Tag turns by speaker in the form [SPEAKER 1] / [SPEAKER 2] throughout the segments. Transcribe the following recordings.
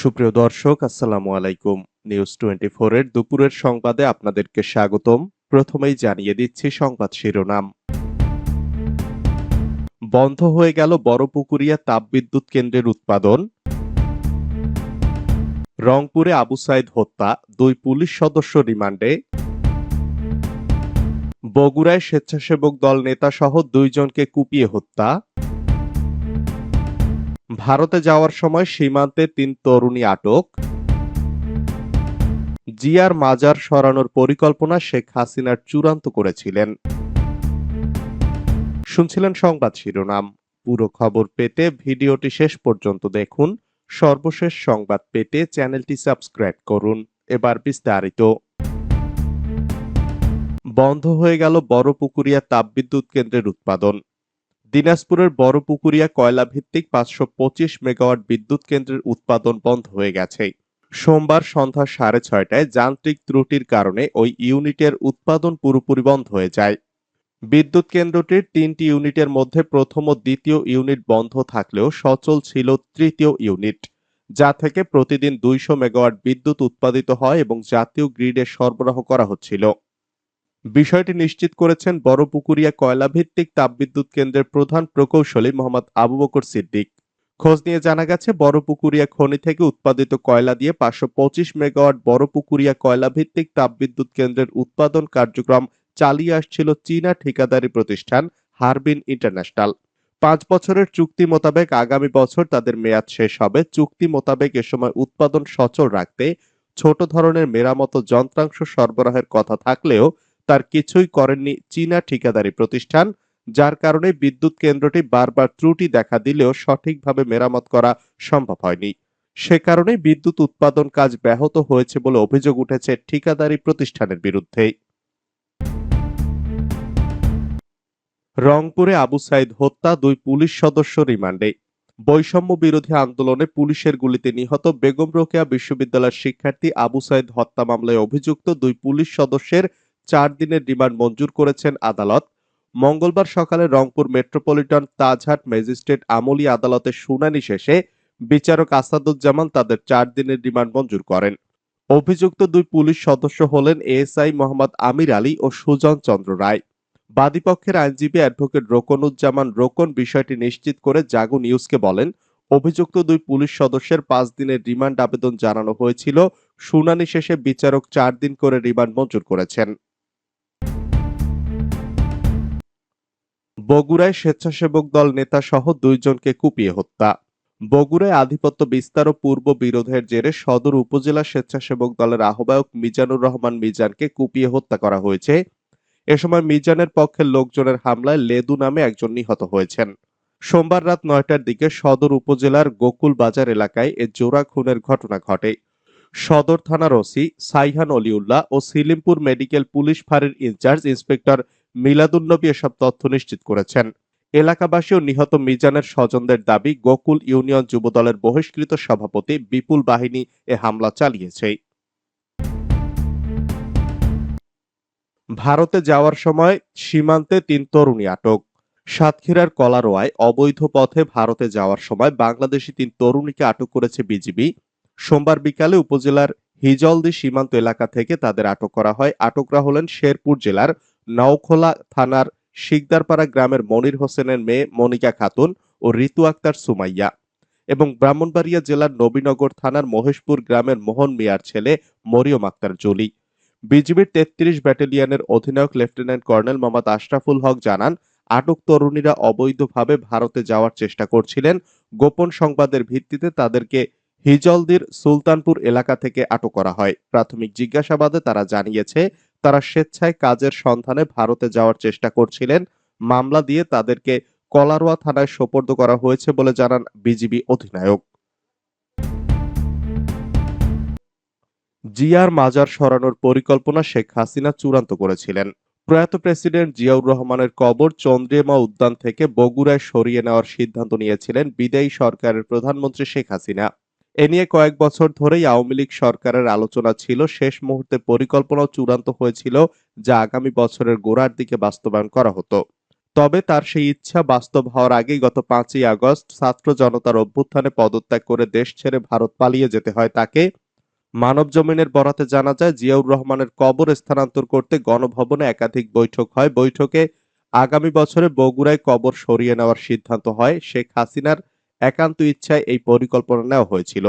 [SPEAKER 1] সুপ্রিয় দর্শক, আসসালামু আলাইকুম। নিউজ টোয়েন্টি এর দুপুরের সংবাদে আপনাদেরকে স্বাগতম। প্রথমেই জানিয়ে দিচ্ছি সংবাদ শিরোনাম। বন্ধ হয়ে গেল বড়পুকুরিয়া তাপবিদ্যুৎ কেন্দ্রের উৎপাদন। রংপুরে আবু সাইদ হত্যা, দুই পুলিশ সদস্য রিমান্ডে। বগুড়ায় স্বেচ্ছাসেবক দল নেতা সহ দুইজনকে কুপিয়ে হত্যা। ভারতে যাওয়ার সময় সীমান্তে তিন তরুণী আটক। জিয়ার মাজার সরানোর পরিকল্পনা শেখ হাসিনার চূড়ান্ত করেছিলেন। শুনছিলেন সংবাদ শিরোনাম। পুরো খবর পেতে ভিডিওটি শেষ পর্যন্ত দেখুন। সর্বশেষ সংবাদ পেতে চ্যানেলটি সাবস্ক্রাইব করুন। এবার বিস্তারিত। বন্ধ হয়ে গেল বড়পুকুরিয়া তাপবিদ্যুৎ কেন্দ্রের উৎপাদন। দিনাজপুরের বড়পুকুরিয়া কয়লা ভিত্তিক পাঁচশো পঁচিশ মেগাওয়াট বিদ্যুৎ কেন্দ্রের উৎপাদন বন্ধ হয়ে গেছে। সোমবার সন্ধ্যা সাড়ে ছয়টায় যান্ত্রিক ত্রুটির কারণে ওই ইউনিটের উৎপাদন পুরোপুরি বন্ধ হয়ে যায়। বিদ্যুৎ কেন্দ্রটির তিনটি ইউনিটের মধ্যে প্রথম ও দ্বিতীয় ইউনিট বন্ধ থাকলেও সচল ছিল তৃতীয় ইউনিট, যা থেকে প্রতিদিন দুইশো মেগাওয়াট বিদ্যুৎ উৎপাদিত হয় এবং জাতীয় গ্রিডে সরবরাহ করা হচ্ছিল। বিষয়টি নিশ্চিত করেছেন বড়পুকুরিয়া কয়লা ভিত্তিক তাপবিদ্যুৎ কেন্দ্রের প্রধান প্রকৌশলী মোহাম্মদ আবু বকর সিদ্দিক। খোঁজ নিয়ে জানা গেছে, বড়পুকুরিয়া খনি থেকে উৎপাদিত কয়লা দিয়ে পাঁচশো পঁচিশ মেগাওয়াট বড়পুকুরিয়া কয়লা ভিত্তিক তাপবিদ্যুৎ কেন্দ্রের উৎপাদন কার্যক্রম চালিয়ে আসছিল চীনা ঠিকাদারি প্রতিষ্ঠান হারবিন ইন্টারন্যাশনাল। পাঁচ বছরের চুক্তি মোতাবেক আগামী বছর তাদের মেয়াদ শেষ হবে। চুক্তি মোতাবেক এ সময় উৎপাদন সচল রাখতে ছোট ধরনের মেরামত যন্ত্রাংশ সরবরাহের কথা থাকলেও তার কিছুই করেননি চীনা ঠিকাদারি প্রতিষ্ঠান, যার কারণে বিদ্যুৎ কেন্দ্রটি বারবার ত্রুটি দেখা দিলেও সঠিকভাবে মেরামত করা সম্ভব হয়নি। সে কারণে বিদ্যুৎ উৎপাদন কাজ ব্যাহত হয়েছে বলে অভিযোগ উঠেছে ঠিকাদারি প্রতিষ্ঠানের বিরুদ্ধে। রংপুরে আবু সাইদ হত্যা, দুই পুলিশ সদস্য রিমান্ডে। বৈষম্য বিরোধী আন্দোলনে পুলিশের গুলিতে নিহত বেগম রোকেয়া বিশ্ববিদ্যালয়ের শিক্ষার্থী আবু সাইদ হত্যা মামলায় অভিযুক্ত দুই পুলিশ সদস্যের চার দিনের রিমান্ড মঞ্জুর করেছেন আদালত। মঙ্গলবার সকালে রংপুর মেট্রোপলিটন তাজহাট ম্যাজিস্ট্রেট আমলি আদালতের শুনানি শেষে বিচারক আসাদুজ্জামান তাদের চার দিনের রিমান্ড মঞ্জুর করেন। অভিযুক্ত দুই পুলিশ সদস্য হলেন এএসআই মোহাম্মদ আমির আলী ও সুজন চন্দ্র রায়। বাদীপক্ষের আইনজীবী অ্যাডভোকেট রোকনুজ্জামান রোকন বিষয়টি নিশ্চিত করে জাগু নিউজকে বলেন, অভিযুক্ত দুই পুলিশ সদস্যের পাঁচ দিনের রিমান্ড আবেদন জানানো হয়েছিল। শুনানি শেষে বিচারক চার দিন করে রিমান্ড মঞ্জুর করেছেন। বগুড়ায় স্বেচ্ছাসেবক দল নেতা সহ দুইজনকে কুপিয়ে হত্যা। বগুড়ায় আধিপত্য বিস্তার ও পূর্ব বিরোধের জেরে সদর উপজেলা স্বেচ্ছাসেবক দলের আহ্বায়ক মিজানুর রহমান মিজানকে কুপিয়ে হত্যা করা হয়েছে। এ সময় মিজানের পক্ষের লোকজনের হামলায় লেদু নামে একজন নিহত হয়েছেন। সোমবার রাত নয়টার দিকে সদর উপজেলার গোকুল বাজার এলাকায় এ জোড়া খুনের ঘটনা ঘটে। সদর থানার ওসি সাইহান অলিউল্লাহ ও সিলিমপুর মেডিকেল পুলিশ ফাঁড়ির ইনচার্জ ইন্সপেক্টর মিলাদুন্নবী এসব তথ্য নিশ্চিত করেছেন। এলাকাবাসী ও নিহত মিজানের স্বজনদের দাবি, গোকুল ইউনিয়ন যুবদলের বহিষ্কৃত সভাপতি বিপুল বাহিনী এ হামলা চালিয়েছে। ভারতে যাওয়ার সময় সীমান্তে তিন তরুণী আটক। সাতক্ষীরার কলারোয়ায় অবৈধ পথে ভারতে যাওয়ার সময় বাংলাদেশি তিন তরুণীকে আটক করেছে বিজিবি। সোমবার বিকালে উপজেলার হিজলদি সীমান্ত এলাকা থেকে তাদের আটক করা হয়। আটকরা হলেন শেরপুর জেলার নওখোলা থানার শিকদারপাড়া গ্রামের মনির হোসেনের মেয়ে মনিকা খাতুন ও ঋতু আক্তার সুমাইয়া এবং ব্রাহ্মণবাড়িয়া জেলার নবীনগর থানার মহেশপুর গ্রামের মোহন মিয়ার ছেলে মরিয়ম আক্তার জলি। বিজিবির তেত্রিশ ব্যাটালিয়নের অধিনায়ক লেফটেন্যান্ট কর্নেল মোহাম্মদ আশরাফুল হক জানান, আটক তরুণীরা অবৈধভাবে ভারতে যাওয়ার চেষ্টা করছিলেন। গোপন সংবাদের ভিত্তিতে তাদেরকে হিজলদির সুলতানপুর এলাকা থেকে আটক করা হয়। প্রাথমিক জিজ্ঞাসাবাদে তারা জানিয়েছে তারা স্বেচ্ছায় কাজের সন্ধানে ভারতে যাওয়ার চেষ্টা করছিলেন। মামলা দিয়ে তাদেরকে কলারোয়া থানায় সোপর্দ করা হয়েছে বলে জানান বিজিবি অধিনায়ক। জিয়ার মাজার সরানোর পরিকল্পনা শেখ হাসিনা চূড়ান্ত করেছিলেন। প্রয়াত প্রেসিডেন্ট জিয়াউর রহমানের কবর চন্দ্রিমা উদ্যান থেকে বগুড়ায় সরিয়ে নেওয়ার সিদ্ধান্ত নিয়েছিলেন বিদায়ী সরকারের প্রধানমন্ত্রী শেখ হাসিনা। এ নিয়ে কয়েক বছর ধরেই আওয়ামী লীগ সরকারের আলোচনা ছিল। শেষ মুহূর্তে পরিকল্পনাও চূড়ান্ত হয়েছিল যা আগামী বছরের গোড়ার দিকে বাস্তবায়ন করা হতো। তবে তার সেই ইচ্ছা বাস্তব হওয়ার আগেই গত পাঁচই আগস্ট ছাত্র জনতার অভ্যুত্থানে পদত্যাগ করে দেশ ছেড়ে ভারত পালিয়ে যেতে হয় তাকে। মানব জমিনের বরাতে জানা যায়, জিয়াউর রহমানের কবর স্থানান্তর করতে গণভবনে একাধিক বৈঠক হয়। বৈঠকে আগামী বছরে বগুড়ায় কবর সরিয়ে নেওয়ার সিদ্ধান্ত হয়। শেখ হাসিনার একান্ত ইচ্ছায় এই পরিকল্পনা নেওয়া হয়েছিল।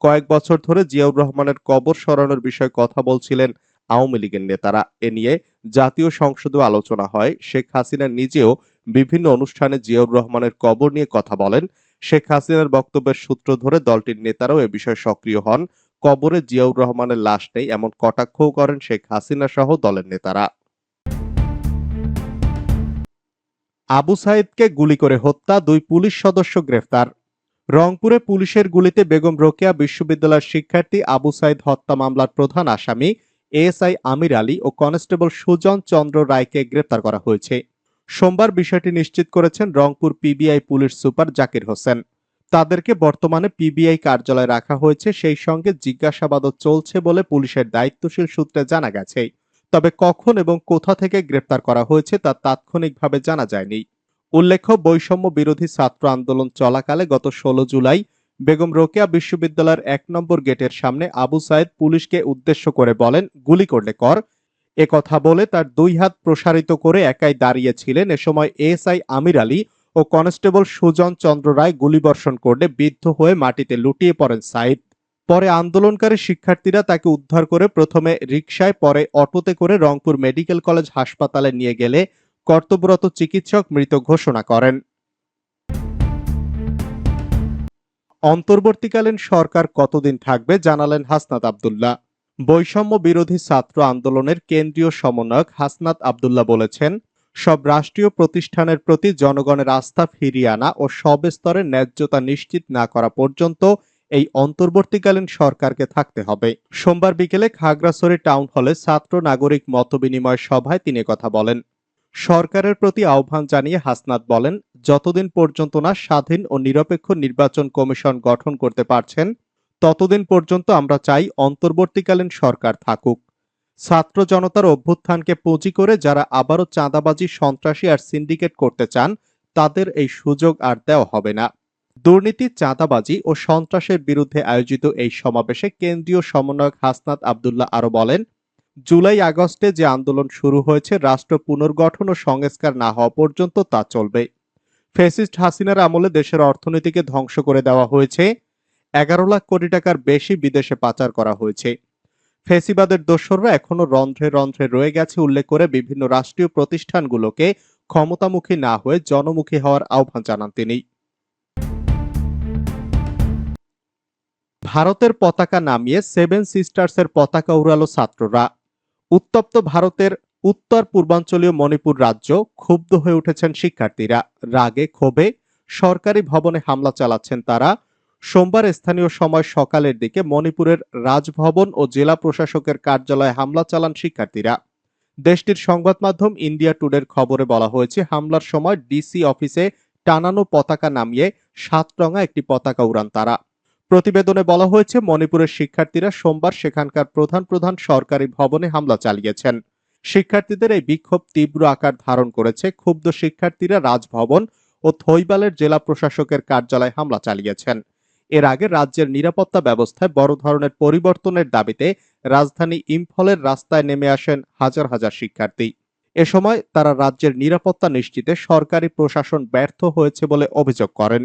[SPEAKER 1] কয়েক বছর ধরে জিয়াউর রহমানের কবর সরানোর বিষয়ে কথা বলছিলেন আওয়ামী লীগের নেতারা। এ নিয়ে জাতীয় সংসদেও আলোচনা হয়। শেখ হাসিনা নিজেও বিভিন্ন অনুষ্ঠানে জিয়াউর রহমানের কবর নিয়ে কথা বলেন। শেখ হাসিনার বক্তব্যের সূত্র ধরে দলটির নেতারাও এ বিষয়ে সক্রিয় হন। কবরে জিয়াউর রহমানের লাশ নেই, এমন কটাক্ষও করেন শেখ হাসিনা সহ দলের নেতারা। আবু সাইদকে গুলি করে হত্যা, দুই পুলিশ সদস্য গ্রেফতার। রংপুরে পুলিশের গুলিতে বেগম রোকেয়া বিশ্ববিদ্যালয়ের শিক্ষার্থী আবু সাইদ হত্যা মামলার প্রধান আসামি এএসআই আমির আলী ও কনস্টেবল সুজন চন্দ্র রায়কে গ্রেপ্তার করা হয়েছে। সোমবার বিষয়টি নিশ্চিত করেছেন Rangpur PBI police super Zakir Hossain. তাদেরকে বর্তমানে পিবিআই কার্যালয়ে রাখা হয়েছে, সেই সঙ্গে জিজ্ঞাসাবাদও চলছে বলে পুলিশের দায়িত্বশীল সূত্রে জানা গেছে। তবে কখন এবং কোথা থেকে গ্রেপ্তার করা হয়েছে তা তাৎক্ষণিকভাবে জানা যায়নি। উল্লেখ্য, বৈষম্য বিরোধী ছাত্র আন্দোলন চলাকালে গত ষোলো জুলাই বেগম রোকেয়া বিশ্ববিদ্যালয়ের এক নম্বর গেটের সামনে আবু সাইদ পুলিশকে উদ্দেশ্য করে বলেন, গুলি করলে কর। এ কথা বলে তার দুই হাত প্রসারিত করে একাই দাঁড়িয়েছিলেন। এ সময় এএসআই আমির আলী ও কনস্টেবল সুজন চন্দ্র রায় গুলিবর্ষণ করলে বিদ্ধ হয়ে মাটিতে লুটিয়ে পড়েন সাইদ পরে আন্দোলনকারী শিক্ষার্থীরা তাকে উদ্ধার করে প্রথমে রিকশায়, পরে অটোতে করে রংপুর মেডিকেল কলেজ হাসপাতালে নিয়ে গেলে কর্তব্যরত চিকিৎসক মৃত ঘোষণা করেন। অন্তর্বর্তীকালীন সরকার কতদিন থাকবে জানালেন হাসনাত আবদুল্লাহ। বৈষম্য বিরোধী ছাত্র আন্দোলনের কেন্দ্রীয় সমন্বয়ক হাসনাত আবদুল্লাহ বলেছেন, সব রাষ্ট্রীয় প্রতিষ্ঠানের প্রতি জনগণের আস্থা ফিরিয়ে আনা ও সব স্তরে ন্যায্যতা নিশ্চিত না করা পর্যন্ত এই অন্তর্বর্তীকালীন সরকারকে থাকতে হবে। সোমবার বিকেলে খাগড়াছড়ি টাউন হলে ছাত্র নাগরিক মতবিনিময় সভায় তিনি কথা বলেন। সরকারের প্রতি আহ্বান জানিয়ে হাসনাত বলেন, যতদিন পর্যন্ত না স্বাধীন ও নিরপেক্ষ নির্বাচন কমিশন গঠন করতে পারছেন, ততদিন পর্যন্ত আমরা চাই অন্তর্বর্তীকালীন সরকার থাকুক। ছাত্র জনতার অভ্যুত্থানকে পুঁজি করে যারা আবারও চাঁদাবাজি, সন্ত্রাসী আর সিন্ডিকেট করতে চান, তাদের এই সুযোগ আর দেওয়া হবে না। দুর্নীতি, চাঁদাবাজি ও সন্ত্রাসের বিরুদ্ধে আয়োজিত এই সমাবেশে কেন্দ্রীয় সমন্বয়ক হাসনাত আবদুল্লাহ আরও বলেন, জুলাই আগস্টে যে আন্দোলন শুরু হয়েছে, রাষ্ট্র পুনর্গঠন ও সংস্কার না হওয়া পর্যন্ত তা চলবে। ফেসিস্ট হাসিনার আমলে দেশের অর্থনীতিকে ধ্বংস করে দেওয়া হয়েছে। এগারো লাখ কোটি টাকার বেশি বিদেশে পাচার করা হয়েছে। ফেসিবাদের দোসররা এখনও রন্ধ্রে রন্ধ্রে রয়ে গেছে উল্লেখ করে বিভিন্ন রাষ্ট্রীয় প্রতিষ্ঠানগুলোকে ক্ষমতামুখী না হয়ে জনমুখী হওয়ার আহ্বান জানান তিনি। ভারতের পতাকা নামিয়ে সেভেন সিস্টার্সের পতাকা উড়ালো ছাত্ররা। উত্তপ্ত ভারতের উত্তর পূর্বাঞ্চলীয় মণিপুর রাজ্য ক্ষুব্ধ হয়ে উঠেছেন শিক্ষার্থীরা। রাগে ক্ষোভে সরকারি ভবনে হামলা চালাচ্ছেন তারা। সোমবার স্থানীয় সময় সকালের দিকে মণিপুরের রাজভবন ও জেলা প্রশাসকের কার্যালয়ে হামলা চালান শিক্ষার্থীরা। দেশটির সংবাদ মাধ্যম ইন্ডিয়া টুডের খবরে বলা হয়েছে, হামলার সময় ডিসি অফিসে টানানো পতাকা নামিয়ে সাতরঙা একটি পতাকা উড়ান তারা। প্রতিবেদনে বলা হয়েছে, মণিপুরের শিক্ষার্থীরা সোমবার সেখানকার প্রধান প্রধান সরকারি ভবনে হামলা চালিয়েছেন। শিক্ষার্থীদের এই বিক্ষোভ তীব্র আকার ধারণ করেছে। ক্ষুব্ধ শিক্ষার্থীরা রাজভবন ও থৈবালের জেলা প্রশাসকের কার্যালয়ে হামলা চালিয়েছেন। এর আগে রাজ্যের নিরাপত্তা ব্যবস্থায় বড় ধরনের পরিবর্তনের দাবিতে রাজধানী ইম্ফলের রাস্তায় নেমে আসেন হাজার হাজার শিক্ষার্থী। এ সময় তারা রাজ্যের নিরাপত্তা নিশ্চিতে সরকারি প্রশাসন ব্যর্থ হয়েছে বলে অভিযোগ করেন।